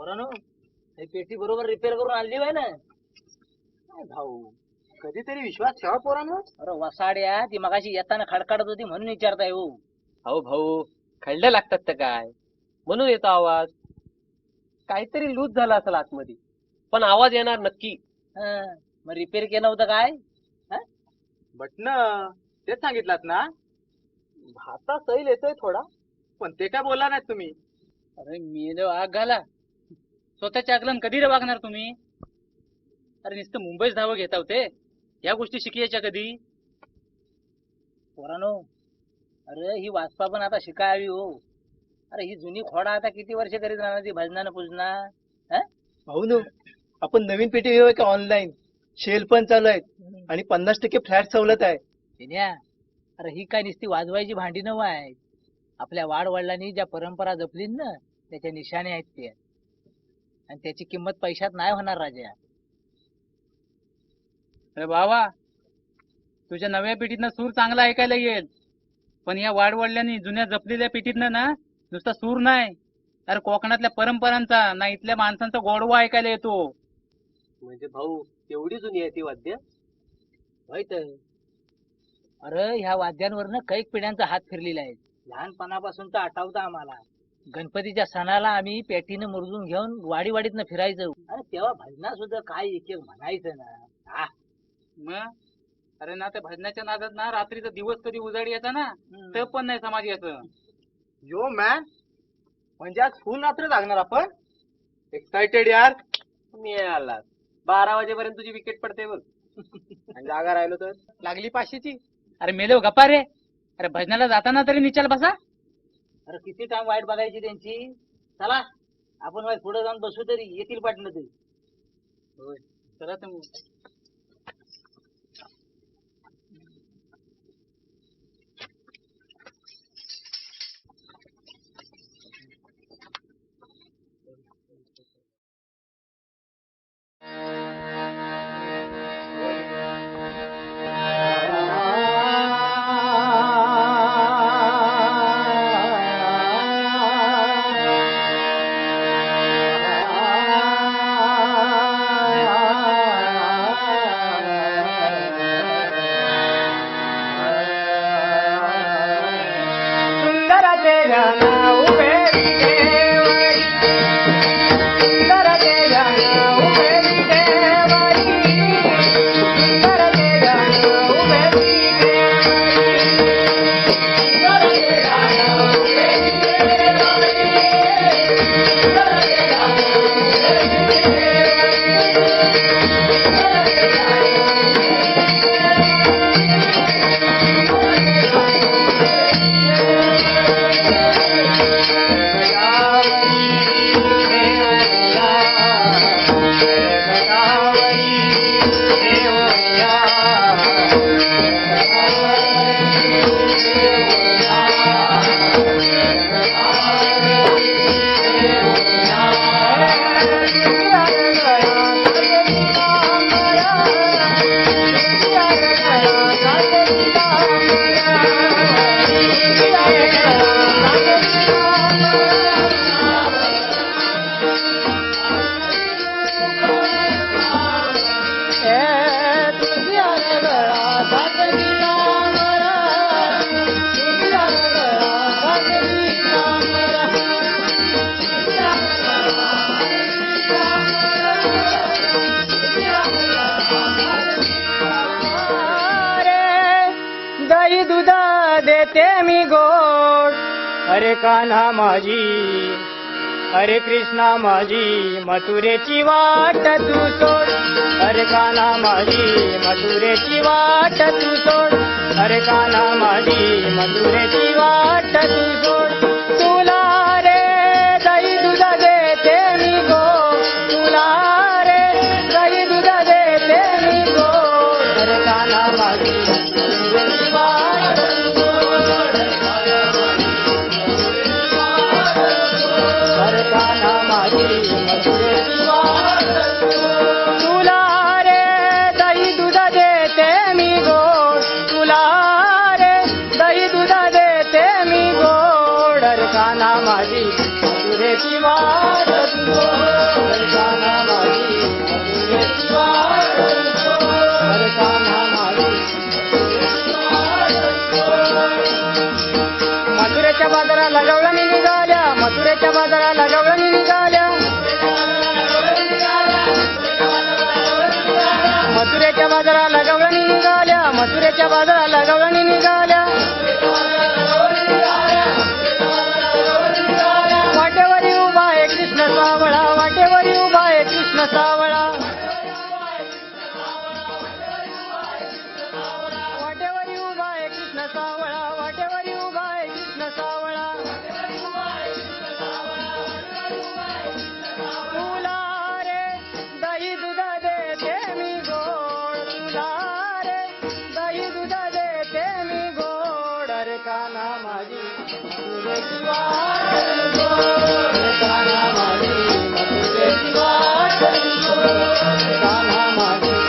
पोरानो ही पेटी बरोबर रिपेअर करून आणली बाय ना. काय भाऊ कधीतरी विश्वास ठेवा पोरांनो. अरे वसाड्या ती मगाशी येताना खडखडत होती म्हणून विचारताय हो. अहो भाऊ खडल्या लागतात तर काय? म्हणून येतो आवाज. काहीतरी लूज झाला असेल आतमध्ये. पण आवाज येणार नक्की. हं, मग रिपेअर केलं होतं काय? बटन तेच सांगितलात ना. भाता सैल येतोय थोडा पण ते काय बोलला नाहीत तुम्ही? अरे मेलो आग घाला. स्वतःच्या अकलन कधी रे वागणार तुम्ही? अरे नुसतं मुंबईच धावं घेता होते. या गोष्टी शिकायच्या कधी? पोरानो अरे ही वाचपा पण आता शिकावी हो. अरे ही जुनी खोडा आता किती वर्ष करीत राहणार ती भजनानं पूजना? भाऊ न आपण नवीन पेटी घेऊया का ऑनलाईन शेल पण चालू आहेत आणि पन्नास टक्के फ्लॅट सवलत आहे. विन्या अरे ही काय नुसती वाजवायची भांडी नव आहे आपल्या वाड वडिलांनी ज्या परंपरा जपली ना त्याच्या निशाणे आहेत ते. आणि त्याची किंमत पैशात नाही होणार राजा. अरे बाबा तुझ्या नव्या पिढीतनं सूर चांगला ऐकायला येईल. पण या वाडवडल्यानी जुन्या जपलेल्या पिढीतनं ना नुसता सूर नाही. अरे कोकणातल्या परंपरांचा ना इथल्या माणसांचा गोडवा ऐकायला येतो. म्हणजे भाऊ एवढी जुनी आहे ती वाद्य? होय तर. अरे ह्या वाद्यांवरनं कैक पिढ्यांचा हात फिरलेला आहे. लहानपणापासून तर आठवतं आम्हाला. गणपतीच्या सणाला आम्ही पेटीनं मुरजून घेऊन वाडी वाडीतनं फिरायचो. अरे तेव्हा भजना सुद्धा काय एक एक म्हणायचं ना. मग? अरे ना त्या भजनाच्या नादात ना रात्रीचा दिवस कधी उजाडी यायचा ना तर पण नाही समाज याचं यो मॅन म्हणजे आज फुल रात्र जागणार आपण? एक्साइटेड यार. मी आला. बारा वाजेपर्यंत तुझी विकेट पडते बघ. आणि जागा राहिलो तर? लागली पाचशेची. अरे मेलो गप्पा रे. अरे भजनाला जाताना तरी निचाल बसा. अरे किती टाइम वाईट बघायची त्यांची. चला आपण पुढे जाऊन बसू तरी येतील पाटणं होय चला तर मग. सुंदर तेरा नाव बेरी देते मी गोड अरे कान्हा माझी अरे कृष्णा माझी मथुरेची वाट तू सोड अरे कान्हा माझी मथुरेची वाट तू सोड अरे कान्हा माझी मथुरेची वाट तू सोड माझी बाजारात वाट कान्हा निघाल्या मधुरेची बाजारात कान्हा माझी मथुरेच्या बाजाराला गवळणी निघाल्या मथुरेच्या बाजाराला गवळणी निघाल्या बाजाराला निघाल्या मथुरेच्या बाजाराला गवळ आहे Thank you.